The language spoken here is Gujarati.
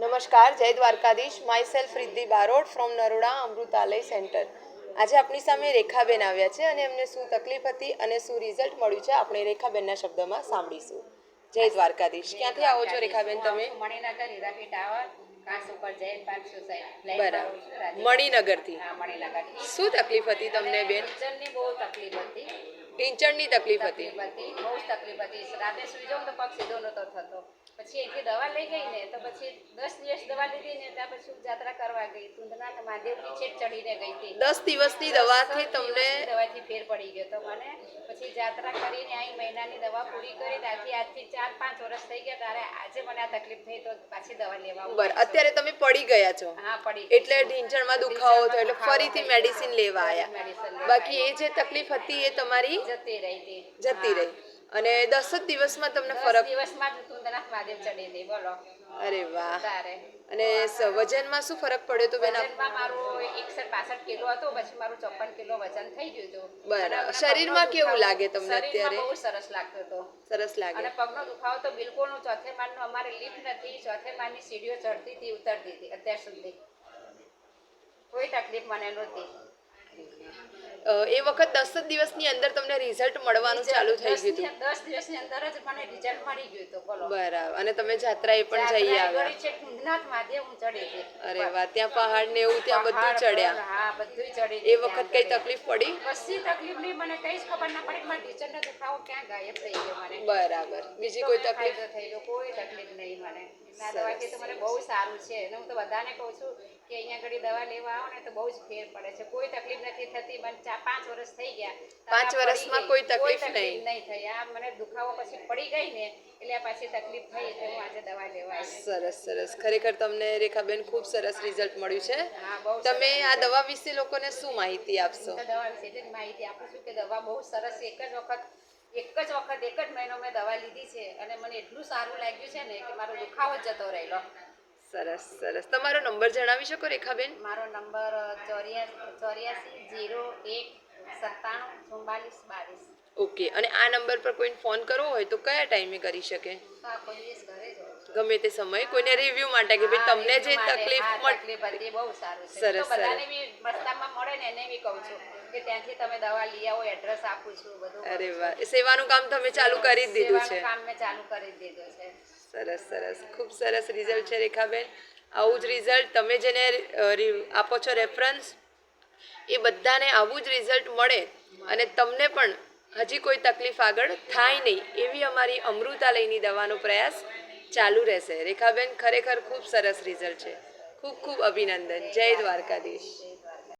નમસ્કાર જય Dwarkadhish. Myself Riddhi Barot from Naroda Amrutalay center આજે આપણી સામે રેખાબેન આવ્યા છે અને એમને શું તકલીફ હતી અને શું રિઝલ્ટ મળ્યું છે આપણે રેખાબેનના શબ્દોમાં સાંભળીશું. જય દ્વારકાધીશ. ક્યાંથી આવો છો રેખાબેન તમે? મણિનગર હીરાપી ટાવર કાંસ જૈન પાર્ક સોસાયટી. બરાબર. મણિનગરથી. શું તકલીફ હતી તમને બેન? બહુ તકલીફ હતી. ટીંચણની તકલીફ હતી. બહુ જ તકલીફ હતી. રાતે સુઈ જાઉં તો પગ સીધો નતો થતો. પછી અહીંથી દવા લઈ ગઈ ને તો પછી દસ દિવસ દવા લીધી ને ત્યાં પછી જાત્રા કરવા ગઈ. તુંદના મહાદેવની છેક ચડીને ગઈ હતી. દસ દિવસની દવાથી તમને દવાથી ફેર પડી ગયો તો મને. પછી જાત્રા કરીને અહીં મહિનાની દવા પૂરી કરી ત્યાંથી આજથી ચાર પાંચ વર્ષ થઈ ગયા. ત્યારે આજે મને આ તકલીફ થઈ તો પાછી દવા લેવા બરાબર. અત્યારે તમે પડી ગયા છો. હા પડી એટલે ઢીંચણમાં દુખાવો થયો એટલે ફરીથી મેડિસિન લેવા આવ્યા બાકી એ જે તકલીફ હતી એ તમારી જતી રહી હતી. જતી રહી. અને દસ જ દિવસમાં તમને ફરક દિવસમાં જ મહાદેવ ચડી દે બોલો. અરે વાહ. તારે. અને વજનમાં શું ફરક પડ્યો તો બેન? વજનમાં મારું એકસઠ પાસઠ કિલો હતો પછી મારું ચોપન કિલો વજન થઈ ગયું હતું. બરાબર. શરીરમાં કેવું લાગે તમને અત્યારે? બહુ સરસ લાગતો હતો. સરસ લાગે. અને પગનો દુખાવો તો બિલકુલ નો ચોથે માળનો અમારે લિફ્ટ નથી. ચોથે માળની સીડીઓ ચડતી હતી ઉતરતી હતી અત્યાર સુધી. કોઈ તકલીફ મને નહોતી. એ વખત દસ જ દિવસની અંદર તમને રિઝલ્ટ મળવાનું ચાલુ થઈ ગયું હતું. દસ દિવસની અંદર જ મને રિઝલ્ટ મળી ગયું હતું બરાબર. અને તમે જાત્રાએ પણ જઈ આવ્યા. અરે વાહ ત્યાં પહાડ ને એવું ત્યાં બધું ચડ્યા. હા બધું ચડી એ વખત કઈ તકલીફ પડી? કશી તકલીફ નહીં મને કઈ જ ખબર ના પડી. કે મારા ટીચરનો દુખાવો ક્યાં ગાયબ થઈ ગયો મને બરાબર. બીજી કોઈ તકલીફ? થઈ ગયો કોઈ તકલીફ નહીં મને. ના દવાથી તો મને બહુ સારું છે. અને હું તો બધાને કહું છું કે અહીંયા ઘડી દવા લેવા આવો ને તો બહુ જ ફેર પડે છે. કોઈ તકલીફ નથી થતી મને ચાર પાંચ વર્ષ થઈ ગયા. પાંચ વર્ષમાં કોઈ તકલીફ નહીં. નહીં થઈ. આ મને દુખાવો પછી પડી ગઈ ને એટલે પાછી તકલીફ થઈ એટલે હું આજે દવા લેવા સરસ સરસ. ખરેખર તમને રેખાબેન ખૂબ સરસ રિઝલ્ટ મળ્યું છે. તમે આ દવા વિશે લોકોને શું માહિતી આપશો? દવા વિશે જ માહિતી આપું છું કે દવા બહુ સરસ એક જ વખત એક જ વખત એક જ મહિનો મેં દવા લીધી છે. અને મને એટલું સારું લાગ્યું છે ને કે મારો દુખાવો જતો રહેલો. સરસ સરસ. તમારો નંબર જણાવી શકો રેખાબેન? મારો નંબર ચોર્યાસી જીરો એક સત્તાણું ચુમ્બાલીસ બાવીસ. ઓકે. અને આ નંબર પર કોઈને ફોન કરવો હોય તો કયા ટાઈમે કરી શકે. ગમે તે સમયે. કોઈને રિવ્યુ માટે કે ભાઈ તમને જે તકલીફ હા, મળ તકલીફ હતી બહુ સારું છે. સરસ, બધાને બી રસ્તામાં મળે ને એને બી કહું છું કે ત્યાંથી તમે દવા લઈ આવો એડ્રેસ આપું છું બધું અરે વાહ. સેવાનું કામ તમે ચાલુ કરી જ દીધું છે. કામ મેં ચાલુ કરી દીધું છે. સરસ સરસ. ખૂબ સરસ રિઝલ્ટ છે રેખાબેન. આવું જ રિઝલ્ટ તમે જેને આપો છો રેફરન્સ એ બધાને આવું જ રિઝલ્ટ મળે અને તમને પણ હજી કોઈ તકલીફ આગળ થાય નહીં એવી અમારી અમૃતાલયની દવાનો પ્રયાસ ચાલુ રહેશે. રેખાબેન, ખરેખર ખૂબ સરસ રિઝલ્ટ છે. ખૂબ ખૂબ અભિનંદન. જય દ્વારકાધીશ.